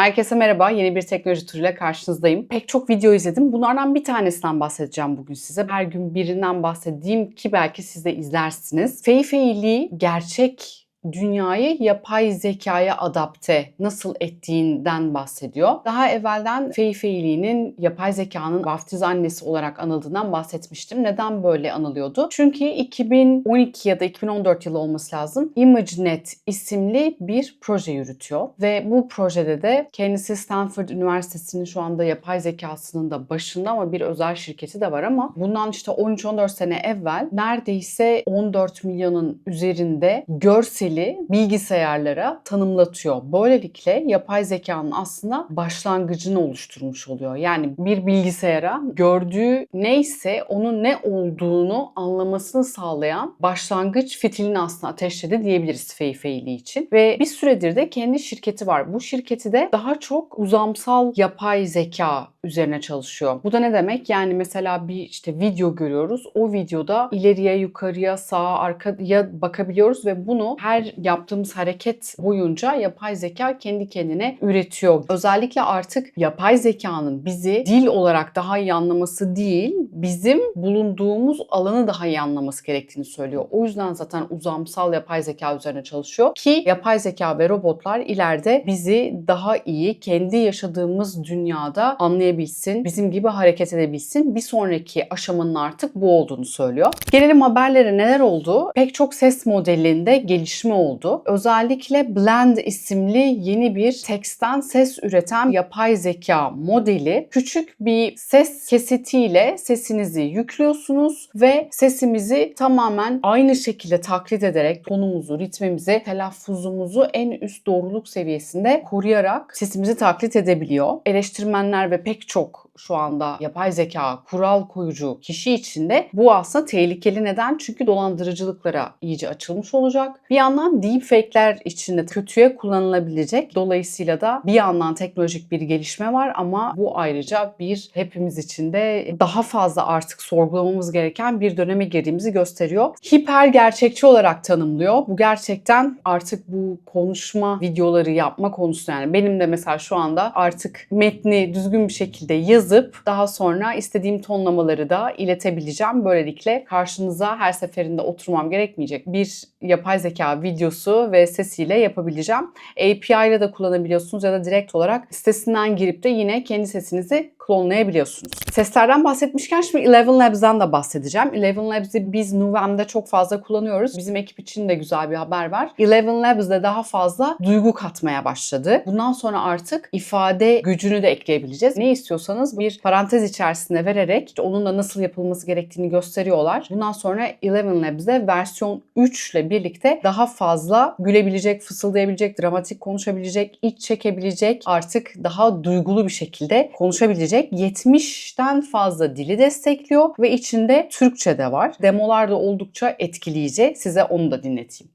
Herkese merhaba. Yeni bir teknoloji turuyla karşınızdayım. Pek çok video izledim. Bunlardan bir tanesinden bahsedeceğim bugün size. Her gün birinden bahsedeyim ki belki siz de izlersiniz. Fei Fei gerçek dünyayı yapay zekaya adapte nasıl ettiğinden bahsediyor. Daha evvelden Fei Fei Li'nin yapay zekanın vaftiz annesi olarak anıldığından bahsetmiştim. Neden böyle anılıyordu? Çünkü 2012 ya da 2014 yılı olması lazım. ImageNet isimli bir proje yürütüyor ve bu projede de kendisi Stanford Üniversitesi'nin şu anda yapay zekasının da başında ama bir özel şirketi de var ama bundan işte 13-14 sene evvel neredeyse 14 milyonun üzerinde görsel bilgisayarlara tanımlatıyor. Böylelikle yapay zekanın aslında başlangıcını oluşturmuş oluyor. Yani bir bilgisayara gördüğü neyse onun ne olduğunu anlamasını sağlayan başlangıç fitilini aslında ateşledi diyebiliriz Fei Fei'li için. Ve bir süredir de kendi şirketi var. Bu şirketi de daha çok uzamsal yapay zeka üzerine çalışıyor. Bu da ne demek? Yani mesela bir işte video görüyoruz. O videoda ileriye, yukarıya, sağa, arkaya bakabiliyoruz ve bunu her yaptığımız hareket boyunca yapay zeka kendi kendine üretiyor. Özellikle artık yapay zekanın bizi dil olarak daha iyi anlaması değil, bizim bulunduğumuz alanı daha iyi anlaması gerektiğini söylüyor. O yüzden zaten uzamsal yapay zeka üzerine çalışıyor ki yapay zeka ve robotlar ileride bizi daha iyi kendi yaşadığımız dünyada anlayabilsin, bizim gibi hareket edebilsin. Bir sonraki aşamanın artık bu olduğunu söylüyor. Gelelim haberlere neler oldu? Pek çok ses modelinde gelişme oldu. Özellikle Blend isimli yeni bir teksten ses üreten yapay zeka modeli küçük bir ses kesitiyle sesinizi yüklüyorsunuz ve sesimizi tamamen aynı şekilde taklit ederek tonumuzu, ritmimizi, telaffuzumuzu en üst doğruluk seviyesinde koruyarak sesimizi taklit edebiliyor. Eleştirmenler ve pek çok şu anda yapay zeka kural koyucu kişi için de bu aslında tehlikeli neden? Çünkü dolandırıcılıklara iyice açılmış olacak. Bir yandan deepfake'ler içinde kötüye kullanılabilecek. Dolayısıyla da bir yandan teknolojik bir gelişme var ama bu ayrıca bir hepimiz için de daha fazla artık sorgulamamız gereken bir döneme girdiğimizi gösteriyor. Hiper gerçekçi olarak tanımlıyor. Bu gerçekten artık bu konuşma videoları yapma konusu yani benim de mesela şu anda artık metni düzgün bir şekilde yazıp daha sonra istediğim tonlamaları da iletebileceğim. Böylelikle karşınıza her seferinde oturmam gerekmeyecek bir yapay zeka videosu ve sesiyle yapabileceğim. API ile de kullanabiliyorsunuz ya da direkt olarak sitesinden girip de yine kendi sesinizi klonlayabiliyorsunuz. Seslerden bahsetmişken şimdi Eleven Labs'dan da bahsedeceğim. Eleven Labs'i biz Nuvem'de çok fazla kullanıyoruz. Bizim ekip için de güzel bir haber var. Eleven Labs'de daha fazla duygu katmaya başladı. Bundan sonra artık ifade gücünü de ekleyebileceğiz. Ne istiyorsanız bir parantez içerisinde vererek işte onunla nasıl yapılması gerektiğini gösteriyorlar. Bundan sonra Eleven Labs'de versiyon 3 ile birlikte daha fazla gülebilecek, fısıldayabilecek, dramatik konuşabilecek, iç çekebilecek, artık daha duygulu bir şekilde konuşabilecek 70'ten fazla dili destekliyor ve içinde Türkçe de var. Demolar da oldukça etkileyici. Size onu da dinleteyim.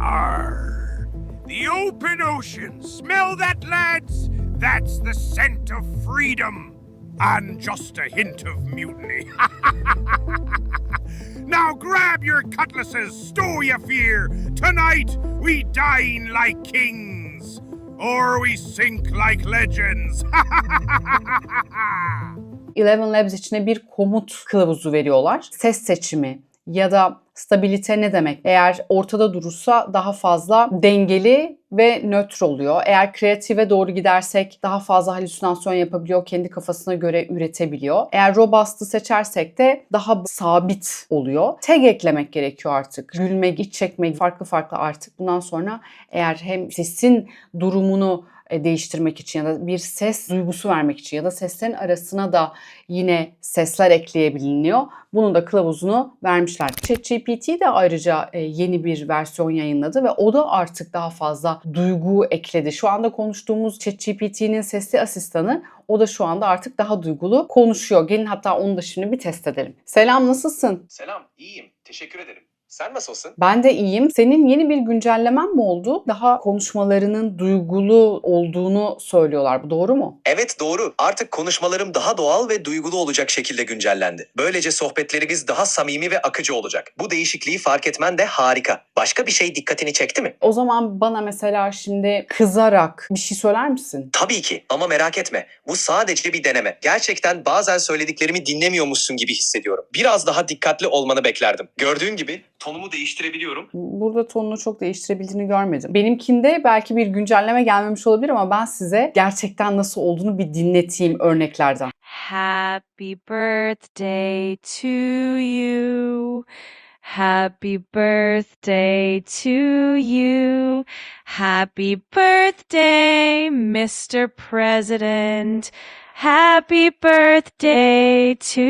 Arr! The open ocean! Smell that, lads? That's the scent of freedom! And just a hint of mutiny. now grab your cutlasses, stow your fear. Tonight we dine like kings, or we sink like legends. Eleven Labs içine bir komut kılavuzu veriyorlar. Ses seçimi ya da stabilite ne demek? Eğer ortada durursa daha fazla dengeli ve nötr oluyor. Eğer kreative doğru gidersek daha fazla halüsinasyon yapabiliyor, kendi kafasına göre üretebiliyor. Eğer robust'ı seçersek de daha sabit oluyor. Tag eklemek gerekiyor artık. Gülmek, iç çekmek farklı farklı artık. Bundan sonra eğer hem sesin durumunu değiştirmek için ya da bir ses duygusu vermek için ya da seslerin arasına da yine sesler ekleyebiliniyor. Bunun da kılavuzunu vermişler. ChatGPT de ayrıca e, yeni bir versiyon yayınladı ve o da artık daha fazla duygu ekledi. Şu anda konuştuğumuz ChatGPT'nin sesli asistanı o da şu anda artık daha duygulu konuşuyor. Gelin hatta onu da şimdi bir test edelim. Selam nasılsın? Selam, iyiyim. Teşekkür ederim. Sen nasılsın? Ben de iyiyim. Senin yeni bir güncellemen mi oldu? Daha konuşmalarının duygulu olduğunu söylüyorlar. Bu doğru mu? Evet doğru. Artık konuşmalarım daha doğal ve duygulu olacak şekilde güncellendi. Böylece sohbetlerimiz daha samimi ve akıcı olacak. Bu değişikliği fark etmen de harika. Başka bir şey dikkatini çekti mi? O zaman bana mesela şimdi kızarak bir şey söyler misin? Tabii ki ama merak etme. Bu sadece bir deneme. Gerçekten bazen söylediklerimi dinlemiyormuşsun gibi hissediyorum. Biraz daha dikkatli olmanı beklerdim. Gördüğün gibi tonumu değiştirebiliyorum. Burada tonunu çok değiştirebildiğini görmedim. Benimkinde belki bir güncelleme gelmemiş olabilir ama ben size gerçekten nasıl olduğunu bir dinleteyim örneklerden. Happy birthday to you. Happy birthday to you. Happy birthday, Mr. President. Happy birthday to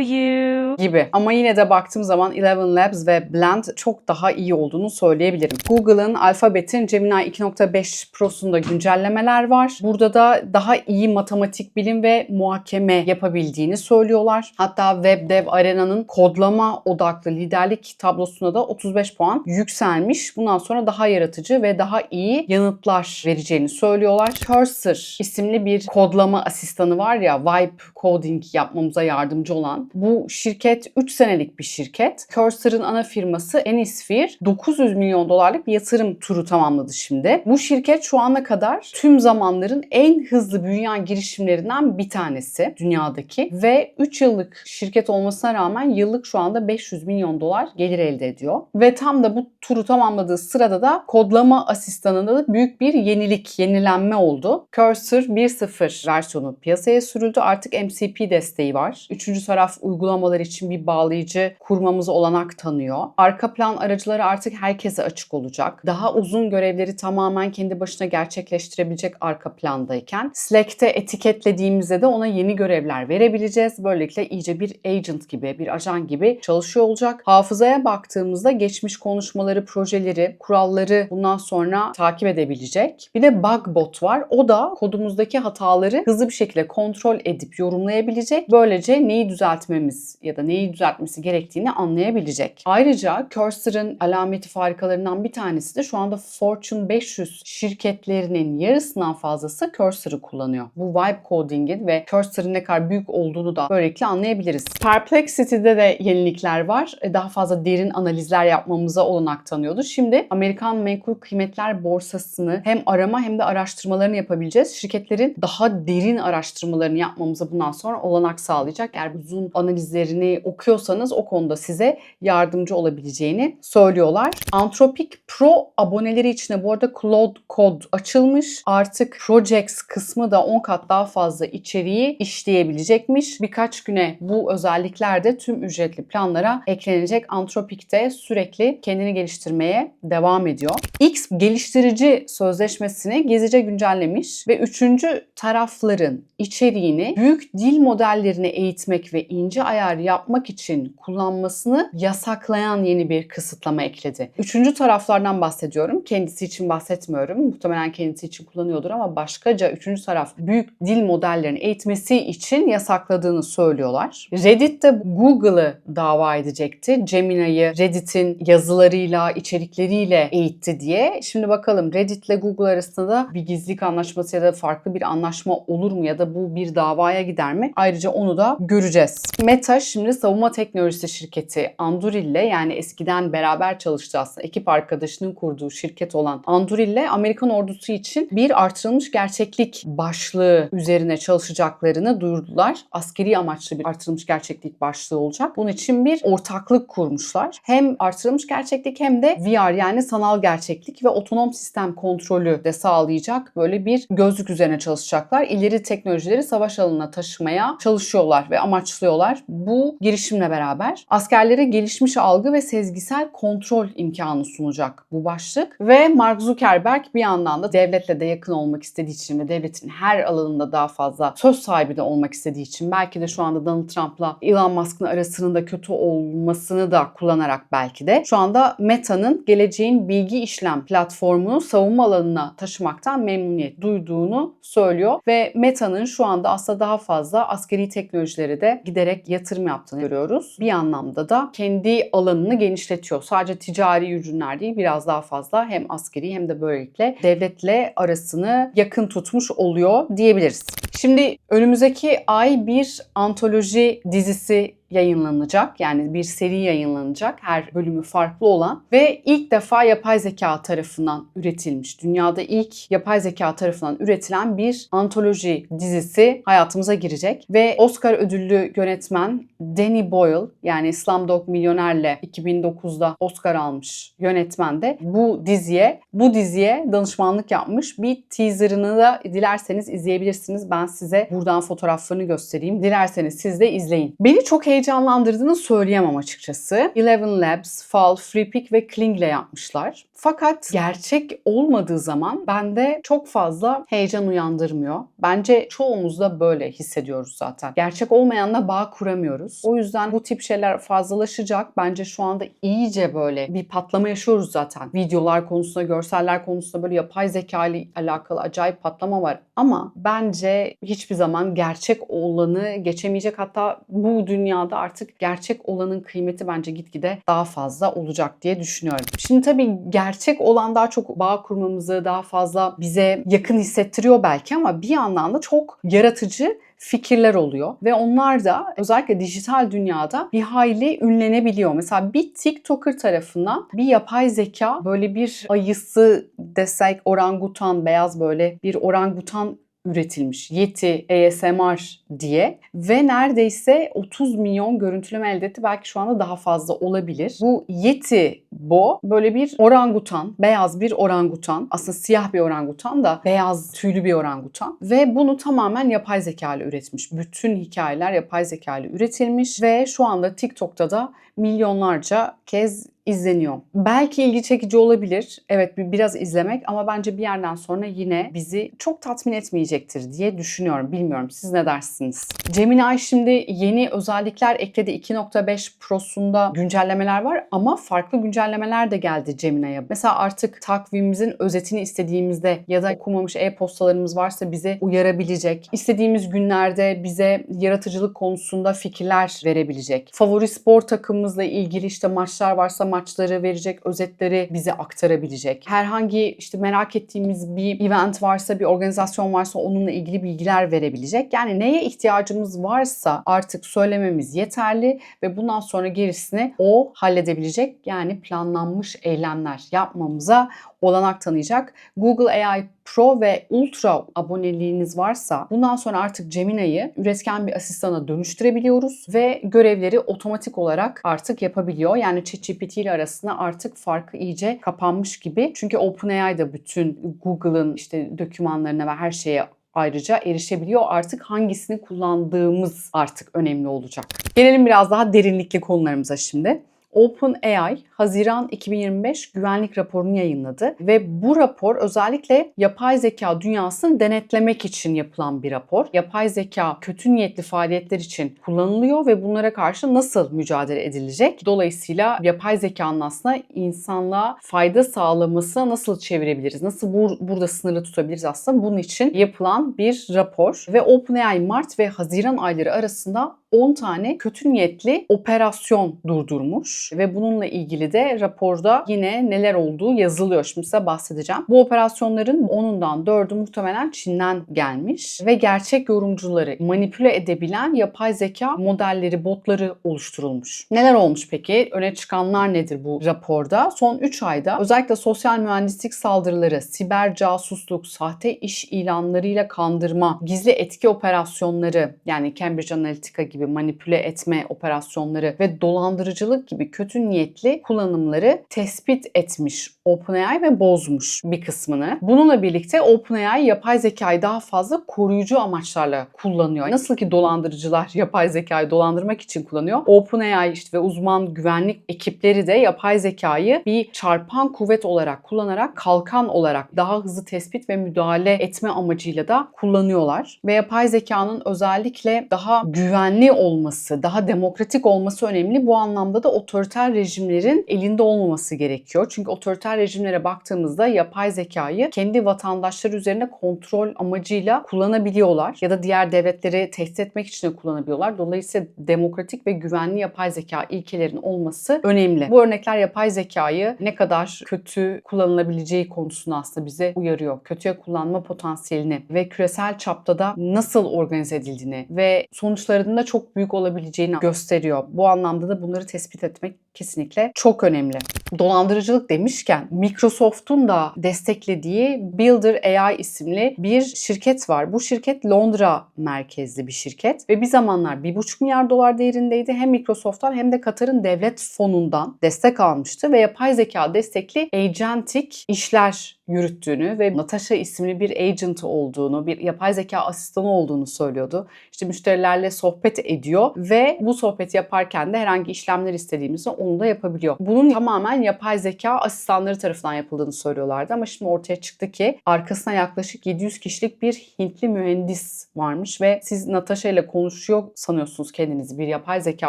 you. gibi. Ama yine de baktığım zaman Eleven Labs ve Blend çok daha iyi olduğunu söyleyebilirim. Google'ın Alphabet'in Gemini 2.5 Pro'sunda güncellemeler var. Burada da daha iyi matematik bilim ve muhakeme yapabildiğini söylüyorlar. Hatta WebDev Arena'nın kodlama odaklı liderlik tablosuna da 35 puan yükselmiş. Bundan sonra daha yaratıcı ve daha iyi yanıtlar vereceğini söylüyorlar. Cursor isimli bir kodlama asistanı var ya Vibe Coding yapmamıza yardımcı olan. Bu şirket 3 senelik bir şirket. Cursor'ın ana firması Anysphere 900 milyon dolarlık bir yatırım turu tamamladı şimdi. Bu şirket şu ana kadar tüm zamanların en hızlı büyüyen girişimlerinden bir tanesi dünyadaki ve 3 yıllık şirket olmasına rağmen yıllık şu anda 500 milyon dolar gelir elde ediyor. Ve tam da bu turu tamamladığı sırada da kodlama asistanında da büyük bir yenilik, yenilenme oldu. Cursor 1.0 versiyonu piyasaya sürüldü. Artık MCP desteği var. Üçüncü taraf uygulamalar için bir bağlayıcı kurmamıza olanak tanıyor. Arka plan aracıları artık herkese açık olacak. Daha uzun görevleri tamamen kendi başına gerçekleştirebilecek arka plandayken Slack'te etiketlediğimizde de ona yeni görevler verebileceğiz. Böylelikle iyice bir agent gibi, bir ajan gibi çalışıyor olacak. Hafızaya baktığımızda geçmiş konuşmaları, projeleri, kuralları bundan sonra takip edebilecek. Bir de bug bot var. O da kodumuzdaki hataları hızlı bir şekilde kontrol edip yorumlayabilecek. Böylece neyi düzeltmemiz ya da neyi düzeltmesi gerektiğini anlayabilecek. Ayrıca Cursor'ın alameti farikalarından bir tanesi de şu anda Fortune 500 şirketlerinin yarısından fazlası Cursor'ı kullanıyor. Bu vibe coding'in ve Cursor'ın ne kadar büyük olduğunu da böylelikle anlayabiliriz. Perplexity'de de yenilikler var. E, Daha fazla derin analizler yapmamıza olanak tanıyordu. Şimdi Amerikan Menkul Kıymetler Borsası'nı hem arama hem de araştırmalarını yapabileceğiz. Şirketlerin daha derin araştırmalarını yapmamıza bundan sonra olanak sağlayacak. Eğer uzun analizlerini okuyorsanız o konuda size yardımcı olabileceğini söylüyorlar. Anthropic Pro aboneleri için de bu arada Cloud Code açılmış. Artık Projects kısmı da 10 kat daha fazla içeriği işleyebilecekmiş. Birkaç güne bu özellikler de tüm ücretli planlara eklenecek. Anthropic de sürekli kendini geliştirmeye devam ediyor. X geliştirici sözleşmesini gezice güncellemiş ve üçüncü tarafların içeriğini büyük dil modellerini eğitmek ve ince ayar yapmak için kullanmasını yasaklayan yeni bir kısıtlama ekledi. Üçüncü taraflardan bahsediyorum. Kendisi için bahsetmiyorum. Muhtemelen kendisi için kullanıyordur ama başkaca üçüncü taraf büyük dil modellerini eğitmesi için yasakladığını söylüyorlar. Reddit de Google'ı dava edecekti. Gemini'yi Reddit'in yazılarıyla, içerikleriyle eğitti diye. Şimdi bakalım Reddit ile Google arasında da bir gizlilik anlaşması ya da farklı bir anlaşma olur mu ya da bu bir davaya gider mi? Ayrıca onu da göreceğiz. Meta şimdi savunma teknolojisi şirketi Anduril ile yani eskiden beraber çalıştığı aslında ekip arkadaşının kurduğu şirket olan Anduril ile Amerikan ordusu için bir artırılmış gerçeklik başlığı üzerine çalışacaklarını duyurdular. Askeri amaçlı bir artırılmış gerçeklik başlığı olacak. Bunun için bir ortaklık kurmuşlar. Hem artırılmış gerçeklik hem de VR yani sanal gerçeklik ve otonom sistem kontrolü de sağlayacak böyle bir gözlük üzerine çalışacaklar. İleri teknolojileri savaş alanına taşımaya çalışıyorlar ve amaçlıyorlar. Bu girişimle beraber askerlere gelişmiş algı ve sezgisel kontrol imkanı sunacak bu başlık. Ve Mark Zuckerberg bir yandan da devletle de yakın olmak istediği için ve devletin her alanında daha fazla söz sahibi de olmak istediği için belki de şu anda Donald Trump'la Elon Musk'ın arasının kötü olmasını da kullanarak belki de şu anda Meta'nın geleceğin bilgi işlem platformunu savunma alanına taşımaktan memnuniyet duyduğunu söylüyor ve Meta'nın şu anda aslında daha fazla askeri teknolojilere de giderek yatırım yaptığını görüyoruz. Bir anlamda da kendi alanını genişletiyor. Sadece ticari ürünler değil biraz daha fazla hem askeri hem de böylelikle devletle arasını yakın tutmuş oluyor diyebiliriz. Şimdi önümüzdeki ay bir antoloji dizisi yayınlanacak. Yani bir seri yayınlanacak. Her bölümü farklı olan ve ilk defa yapay zeka tarafından üretilmiş. Dünyada ilk yapay zeka tarafından üretilen bir antoloji dizisi hayatımıza girecek ve Oscar ödüllü yönetmen Danny Boyle yani Slumdog Milyoner'le 2009'da Oscar almış yönetmen de bu diziye bu diziye danışmanlık yapmış. Bir teaserını da dilerseniz izleyebilirsiniz. Ben size buradan fotoğraflarını göstereyim. Dilerseniz siz de izleyin. Beni çok heyecanlandırdığını söyleyemem açıkçası. Eleven Labs, Fall, FreePic ve Kling ile yapmışlar. Fakat gerçek olmadığı zaman bende çok fazla heyecan uyandırmıyor. Bence çoğumuz da böyle hissediyoruz zaten. Gerçek olmayanla bağ kuramıyoruz. O yüzden bu tip şeyler fazlalaşacak. Bence şu anda iyice böyle bir patlama yaşıyoruz zaten. Videolar konusunda, görseller konusunda böyle yapay zeka ile alakalı acayip patlama var. Ama bence hiçbir zaman gerçek olanı geçemeyecek. Hatta bu dünyada artık gerçek olanın kıymeti bence gitgide daha fazla olacak diye düşünüyorum. Şimdi tabii gerçek olan daha çok bağ kurmamızı daha fazla bize yakın hissettiriyor belki ama bir yandan da çok yaratıcı fikirler oluyor ve onlar da özellikle dijital dünyada bir hayli ünlenebiliyor. Mesela bir TikToker tarafından bir yapay zeka böyle bir ayısı desek orangutan beyaz böyle bir orangutan üretilmiş. Yeti ASMR diye ve neredeyse 30 milyon görüntüleme elde etti. Belki şu anda daha fazla olabilir. Bu Yeti Bo böyle bir orangutan, beyaz bir orangutan. Aslında siyah bir orangutan da beyaz tüylü bir orangutan ve bunu tamamen yapay zeka ile üretmiş. Bütün hikayeler yapay zeka ile üretilmiş ve şu anda TikTok'ta da milyonlarca kez izleniyor. Belki ilgi çekici olabilir. Evet bir- biraz izlemek ama bence bir yerden sonra yine bizi çok tatmin etmeyecektir diye düşünüyorum. Bilmiyorum siz ne dersiniz? Gemini şimdi yeni özellikler ekledi. 2.5 Pro'sunda güncellemeler var ama farklı güncellemeler de geldi Gemini'ye. Mesela artık takvimimizin özetini istediğimizde ya da okumamış e-postalarımız varsa bize uyarabilecek. İstediğimiz günlerde bize yaratıcılık konusunda fikirler verebilecek. Favori spor takımımızla ilgili işte maçlar varsa maçları verecek, özetleri bize aktarabilecek. Herhangi işte merak ettiğimiz bir event varsa, bir organizasyon varsa onunla ilgili bilgiler verebilecek. Yani neye ihtiyacımız varsa artık söylememiz yeterli ve bundan sonra gerisini o halledebilecek. Yani planlanmış eylemler yapmamıza olanak tanıyacak. Google AI Pro ve Ultra aboneliğiniz varsa bundan sonra artık Gemini'yi üretken bir asistana dönüştürebiliyoruz ve görevleri otomatik olarak artık yapabiliyor. Yani ChatGPT ile arasında artık farkı iyice kapanmış gibi. Çünkü OpenAI da bütün Google'ın işte dokümanlarına ve her şeye ayrıca erişebiliyor. Artık hangisini kullandığımız artık önemli olacak. Gelelim biraz daha derinlikli konularımıza şimdi. OpenAI Haziran 2025 güvenlik raporunu yayınladı ve bu rapor özellikle yapay zeka dünyasını denetlemek için yapılan bir rapor. Yapay zeka kötü niyetli faaliyetler için kullanılıyor ve bunlara karşı nasıl mücadele edilecek? Dolayısıyla yapay zekanın aslında insanlığa fayda sağlamasına nasıl çevirebiliriz? Nasıl bur- burada sınırlı tutabiliriz aslında? Bunun için yapılan bir rapor ve OpenAI Mart ve Haziran ayları arasında 10 tane kötü niyetli operasyon durdurmuş ve bununla ilgili de raporda yine neler olduğu yazılıyor. Şimdi size bahsedeceğim. Bu operasyonların 10'undan 4'ü muhtemelen Çin'den gelmiş ve gerçek yorumcuları manipüle edebilen yapay zeka modelleri, botları oluşturulmuş. Neler olmuş peki? Öne çıkanlar nedir bu raporda? Son 3 ayda özellikle sosyal mühendislik saldırıları, siber casusluk, sahte iş ilanlarıyla kandırma, gizli etki operasyonları yani Cambridge Analytica gibi manipüle etme operasyonları ve dolandırıcılık gibi kötü niyetli kullanımları tespit etmiş OpenAI ve bozmuş bir kısmını. Bununla birlikte OpenAI yapay zekayı daha fazla koruyucu amaçlarla kullanıyor. Nasıl ki dolandırıcılar yapay zekayı dolandırmak için kullanıyor. OpenAI işte ve uzman güvenlik ekipleri de yapay zekayı bir çarpan kuvvet olarak kullanarak kalkan olarak daha hızlı tespit ve müdahale etme amacıyla da kullanıyorlar. Ve yapay zekanın özellikle daha güvenli olması, daha demokratik olması önemli. Bu anlamda da otoriter rejimlerin elinde olmaması gerekiyor. Çünkü otoriter rejimlere baktığımızda yapay zekayı kendi vatandaşları üzerine kontrol amacıyla kullanabiliyorlar ya da diğer devletleri tehdit etmek için de kullanabiliyorlar. Dolayısıyla demokratik ve güvenli yapay zeka ilkelerinin olması önemli. Bu örnekler yapay zekayı ne kadar kötü kullanılabileceği konusunu aslında bize uyarıyor. Kötüye kullanma potansiyelini ve küresel çapta da nasıl organize edildiğini ve sonuçlarının da çok büyük olabileceğini gösteriyor. Bu anlamda da bunları tespit etmek kesinlikle çok önemli. Dolandırıcılık demişken Microsoft'un da desteklediği Builder AI isimli bir şirket var. Bu şirket Londra merkezli bir şirket ve bir zamanlar 1,5 milyar dolar değerindeydi. Hem Microsoft'tan hem de Katar'ın devlet fonundan destek almıştı ve yapay zeka destekli agentic işler yürüttüğünü ve Natasha isimli bir agent olduğunu, bir yapay zeka asistanı olduğunu söylüyordu. İşte müşterilerle sohbet ediyor ve bu sohbeti yaparken de herhangi işlemler istediğimizde onu da yapabiliyor. Bunun tamamen yapay zeka asistanları tarafından yapıldığını söylüyorlardı ama şimdi ortaya çıktı ki arkasına yaklaşık 700 kişilik bir Hintli mühendis varmış ve siz Natasha ile konuşuyor sanıyorsunuz kendinizi. Bir yapay zeka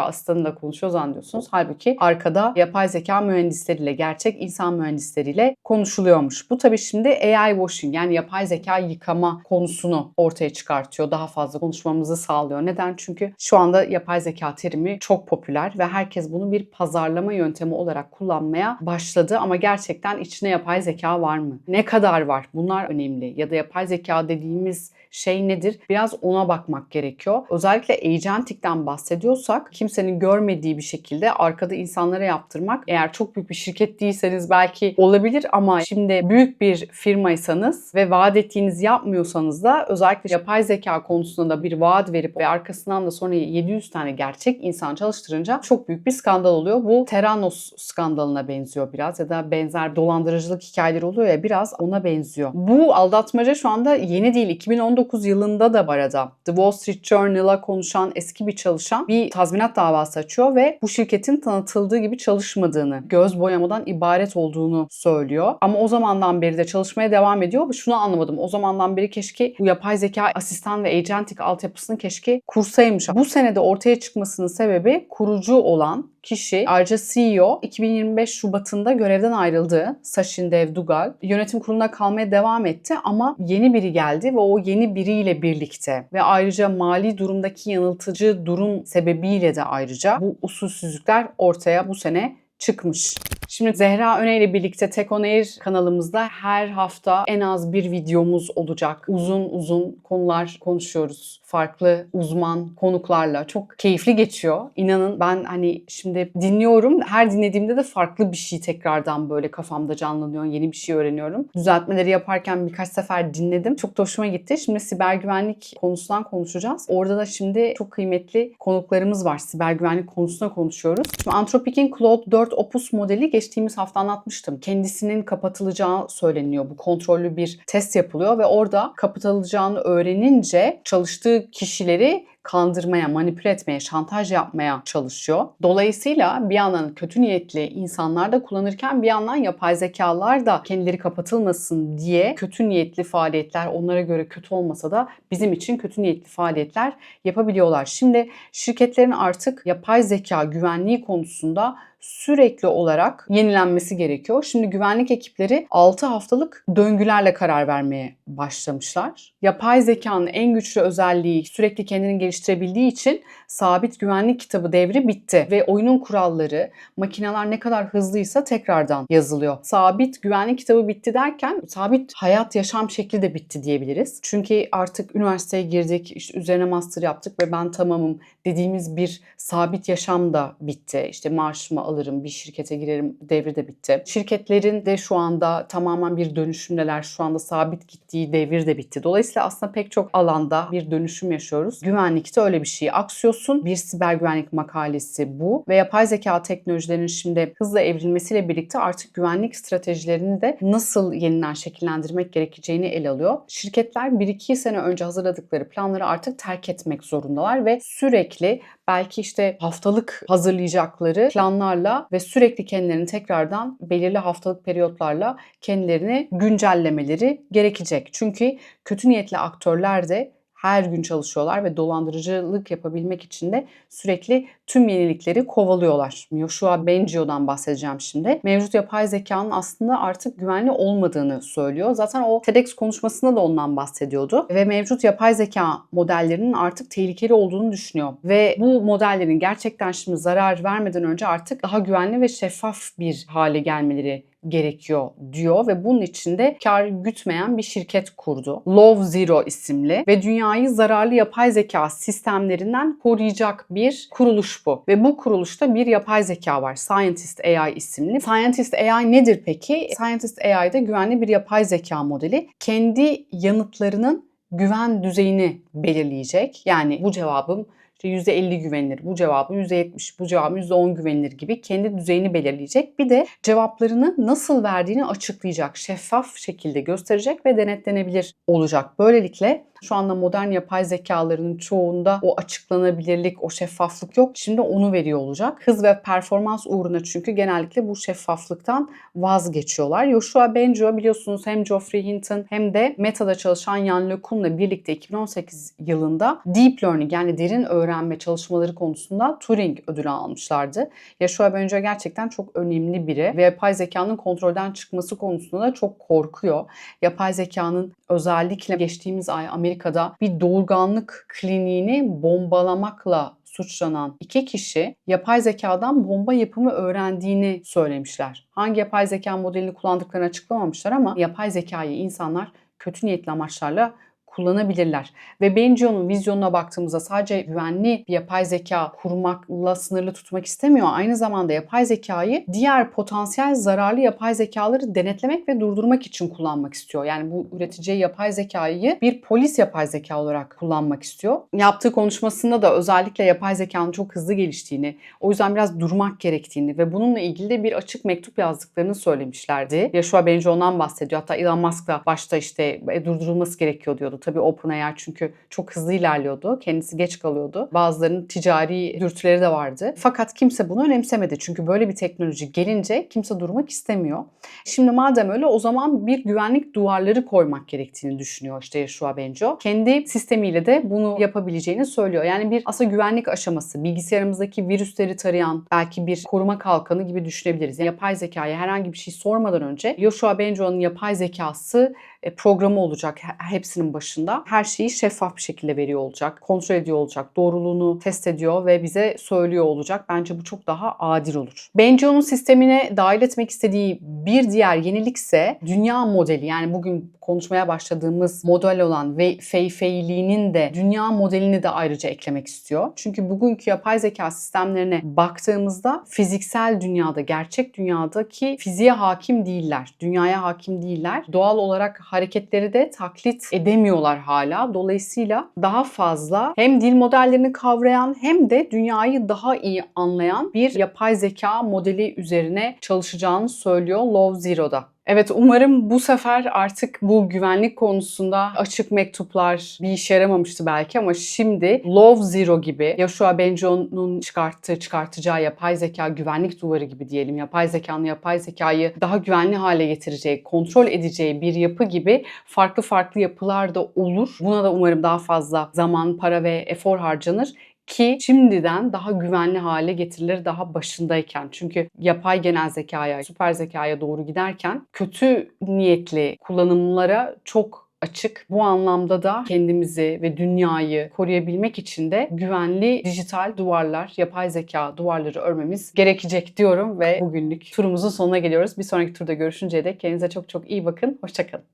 asistanıyla konuşuyor zannediyorsunuz. Halbuki arkada yapay zeka mühendisleriyle, gerçek insan mühendisleriyle konuşuluyormuş. Bu tabii şimdi AI washing yani yapay zeka yıkama konusunu ortaya çıkartıyor. Daha fazla konuşmamızı sağlıyor. Neden? Çünkü şu anda yapay zeka terimi çok popüler ve herkes bunu bir pazarlama yöntemi olarak kullanmaya başladı. Ama gerçekten içine yapay zeka var mı? Ne kadar var? Bunlar önemli. Ya da yapay zeka dediğimiz şey nedir? Biraz ona bakmak gerekiyor. Özellikle agentikten bahsediyorsak kimsenin görmediği bir şekilde arkada insanlara yaptırmak eğer çok büyük bir şirket değilseniz belki olabilir ama şimdi büyük bir firmaysanız ve vaat ettiğinizi yapmıyorsanız da özellikle yapay zeka konusunda da bir vaat verip ve arkasından da sonra 700 tane gerçek insan çalıştırınca çok büyük bir skandal oluyor. Bu Theranos skandalına benziyor biraz ya da benzer dolandırıcılık hikayeleri oluyor ya biraz ona benziyor. Bu aldatmaca şu anda yeni değil. 2019 yılında da bu arada The Wall Street Journal'a konuşan eski bir çalışan bir tazminat davası açıyor ve bu şirketin tanıtıldığı gibi çalışmadığını, göz boyamadan ibaret olduğunu söylüyor. Ama o zamandan beri de çalışmaya devam ediyor. Şunu anlamadım. O zamandan beri keşke bu yapay zeka asistan ve agentic altyapısını keşke kursaymış. Bu senede ortaya çıkmasının sebebi kurucu olan kişi ayrıca CEO 2025 Şubat'ında görevden ayrıldı. Sachin Dev Dugal. Yönetim kuruluna kalmaya devam etti ama yeni biri geldi ve o yeni biriyle birlikte ve ayrıca mali durumdaki yanıltıcı durum sebebiyle de ayrıca bu usulsüzlükler ortaya bu sene çıkmış. Şimdi Zehra Öne ile birlikte Tek On Air kanalımızda her hafta en az bir videomuz olacak. Uzun uzun konular konuşuyoruz. Farklı uzman konuklarla. Çok keyifli geçiyor. İnanın ben hani şimdi dinliyorum. Her dinlediğimde de farklı bir şey tekrardan böyle kafamda canlanıyor. Yeni bir şey öğreniyorum. Düzeltmeleri yaparken birkaç sefer dinledim. Çok da hoşuma gitti. Şimdi siber güvenlik konusundan konuşacağız. Orada da şimdi çok kıymetli konuklarımız var. Siber güvenlik konusuna konuşuyoruz. Şimdi Anthropic'in Claude 4 Opus modeli geçtiğimiz hafta anlatmıştım. Kendisinin kapatılacağı söyleniyor. Bu kontrollü bir test yapılıyor ve orada kapatılacağını öğrenince çalıştığı kişileri kandırmaya, manipüle etmeye, şantaj yapmaya çalışıyor. Dolayısıyla bir yandan kötü niyetli insanlar da kullanırken bir yandan yapay zekalar da kendileri kapatılmasın diye kötü niyetli faaliyetler onlara göre kötü olmasa da bizim için kötü niyetli faaliyetler yapabiliyorlar. Şimdi şirketlerin artık yapay zeka güvenliği konusunda sürekli olarak yenilenmesi gerekiyor. Şimdi güvenlik ekipleri 6 haftalık döngülerle karar vermeye başlamışlar. Yapay zekanın en güçlü özelliği sürekli kendini geliştirebildiği için sabit güvenlik kitabı devri bitti ve oyunun kuralları makineler ne kadar hızlıysa tekrardan yazılıyor. Sabit güvenlik kitabı bitti derken sabit hayat yaşam şekli de bitti diyebiliriz. Çünkü artık üniversiteye girdik, işte üzerine master yaptık ve ben tamamım dediğimiz bir sabit yaşam da bitti. İşte maaşımı alırım, bir şirkete girerim devri de bitti. Şirketlerin de şu anda tamamen bir dönüşümdeler. Şu anda sabit gittiği devir de bitti. Dolayısıyla aslında pek çok alanda bir dönüşüm yaşıyoruz. Güvenlikte öyle bir şey. Axios'un bir siber güvenlik makalesi bu ve yapay zeka teknolojilerinin şimdi hızla evrilmesiyle birlikte artık güvenlik stratejilerini de nasıl yeniden şekillendirmek gerekeceğini ele alıyor. Şirketler 1-2 sene önce hazırladıkları planları artık terk etmek zorundalar ve sürekli belki işte haftalık hazırlayacakları planlarla ve sürekli kendilerini tekrardan belirli haftalık periyotlarla kendilerini güncellemeleri gerekecek. Çünkü kötü niyetli aktörler de her gün çalışıyorlar ve dolandırıcılık yapabilmek için de sürekli tüm yenilikleri kovalıyorlar. Yoshua Bengio'dan bahsedeceğim şimdi. Mevcut yapay zekanın aslında artık güvenli olmadığını söylüyor. Zaten o TEDx konuşmasında da ondan bahsediyordu. Ve mevcut yapay zeka modellerinin artık tehlikeli olduğunu düşünüyor. Ve bu modellerin gerçekten şimdi zarar vermeden önce artık daha güvenli ve şeffaf bir hale gelmeleri gerekiyor diyor ve bunun için de kar gütmeyen bir şirket kurdu. Love Zero isimli ve dünyayı zararlı yapay zeka sistemlerinden koruyacak bir kuruluş bu. Ve bu kuruluşta bir yapay zeka var. Scientist AI isimli. Scientist AI nedir peki? Scientist AI de güvenli bir yapay zeka modeli. Kendi yanıtlarının güven düzeyini belirleyecek. Yani bu cevabım işte %50 güvenilir, bu cevabın %70, bu cevabın %10 güvenilir gibi kendi düzeyini belirleyecek. Bir de cevaplarını nasıl verdiğini açıklayacak, şeffaf şekilde gösterecek ve denetlenebilir olacak. Böylelikle şu anda modern yapay zekaların çoğunda o açıklanabilirlik, o şeffaflık yok. Şimdi onu veriyor olacak. Hız ve performans uğruna çünkü genellikle bu şeffaflıktan vazgeçiyorlar. Yoshua Bengio biliyorsunuz hem Geoffrey Hinton hem de Meta'da çalışan Yann LeCun'la birlikte 2018 yılında Deep Learning yani derin öğrenme çalışmaları konusunda Turing ödülü almışlardı. Yoshua Bengio gerçekten çok önemli biri ve yapay zekanın kontrolden çıkması konusunda da çok korkuyor. Yapay zekanın özellikle geçtiğimiz ay Amerika'da bir doğurganlık kliniğini bombalamakla suçlanan iki kişi yapay zekadan bomba yapımı öğrendiğini söylemişler. Hangi yapay zeka modelini kullandıklarını açıklamamışlar ama yapay zekayı insanlar kötü niyetli amaçlarla kullanabilirler. Ve Bengio'nun vizyonuna baktığımızda sadece güvenli bir yapay zeka kurmakla sınırlı tutmak istemiyor. Aynı zamanda yapay zekayı diğer potansiyel zararlı yapay zekaları denetlemek ve durdurmak için kullanmak istiyor. Yani bu üreteceği yapay zekayı bir polis yapay zeka olarak kullanmak istiyor. Yaptığı konuşmasında da özellikle yapay zekanın çok hızlı geliştiğini, o yüzden biraz durmak gerektiğini ve bununla ilgili de bir açık mektup yazdıklarını söylemişlerdi. Yoshua Bengio ondan bahsediyor. Hatta Elon Musk da başta işte "E, durdurulması gerekiyor diyordu. Tabii OpenAI çünkü çok hızlı ilerliyordu. Kendisi geç kalıyordu. Bazılarının ticari dürtüleri de vardı. Fakat kimse bunu önemsemedi. Çünkü böyle bir teknoloji gelince kimse durmak istemiyor. Şimdi madem öyle o zaman bir güvenlik duvarları koymak gerektiğini düşünüyor işte Yoshua Bengio. Kendi sistemiyle de bunu yapabileceğini söylüyor. Yani bir aslında güvenlik aşaması, bilgisayarımızdaki virüsleri tarayan belki bir koruma kalkanı gibi düşünebiliriz. Yani yapay zekaya herhangi bir şey sormadan önce Yoshua Bengio'nun yapay zekası e, programı olacak he- hepsinin başında. Her şeyi şeffaf bir şekilde veriyor olacak, kontrol ediyor olacak, doğruluğunu test ediyor ve bize söylüyor olacak. Bence bu çok daha adil olur. Bengio'nun sistemine dahil etmek istediği bir diğer yenilik ise dünya modeli. Yani bugün konuşmaya başladığımız model olan ve Fei Feili'nin de dünya modelini de ayrıca eklemek istiyor. Çünkü bugünkü yapay zeka sistemlerine baktığımızda fiziksel dünyada, gerçek dünyadaki fiziğe hakim değiller. Dünyaya hakim değiller. Doğal olarak hareketleri de taklit edemiyorlar hala. Dolayısıyla daha fazla hem dil modellerini kavrayan hem de dünyayı daha iyi anlayan bir yapay zeka modeli üzerine çalışacağını söylüyor Love Zero'da. Evet umarım bu sefer artık bu güvenlik konusunda açık mektuplar bir işe yaramamıştı belki ama şimdi Love Zero gibi Yoshua Bengio'nun çıkarttığı, çıkartacağı yapay zeka güvenlik duvarı gibi diyelim. Yapay zekanın yapay zekayı daha güvenli hale getireceği, kontrol edeceği bir yapı gibi farklı farklı yapılar da olur. Buna da umarım daha fazla zaman, para ve efor harcanır ki şimdiden daha güvenli hale getirilir daha başındayken. Çünkü yapay genel zekaya, süper zekaya doğru giderken kötü niyetli kullanımlara çok açık. Bu anlamda da kendimizi ve dünyayı koruyabilmek için de güvenli dijital duvarlar, yapay zeka duvarları örmemiz gerekecek diyorum ve bugünlük turumuzun sonuna geliyoruz. Bir sonraki turda görüşünceye dek kendinize çok çok iyi bakın. Hoşçakalın.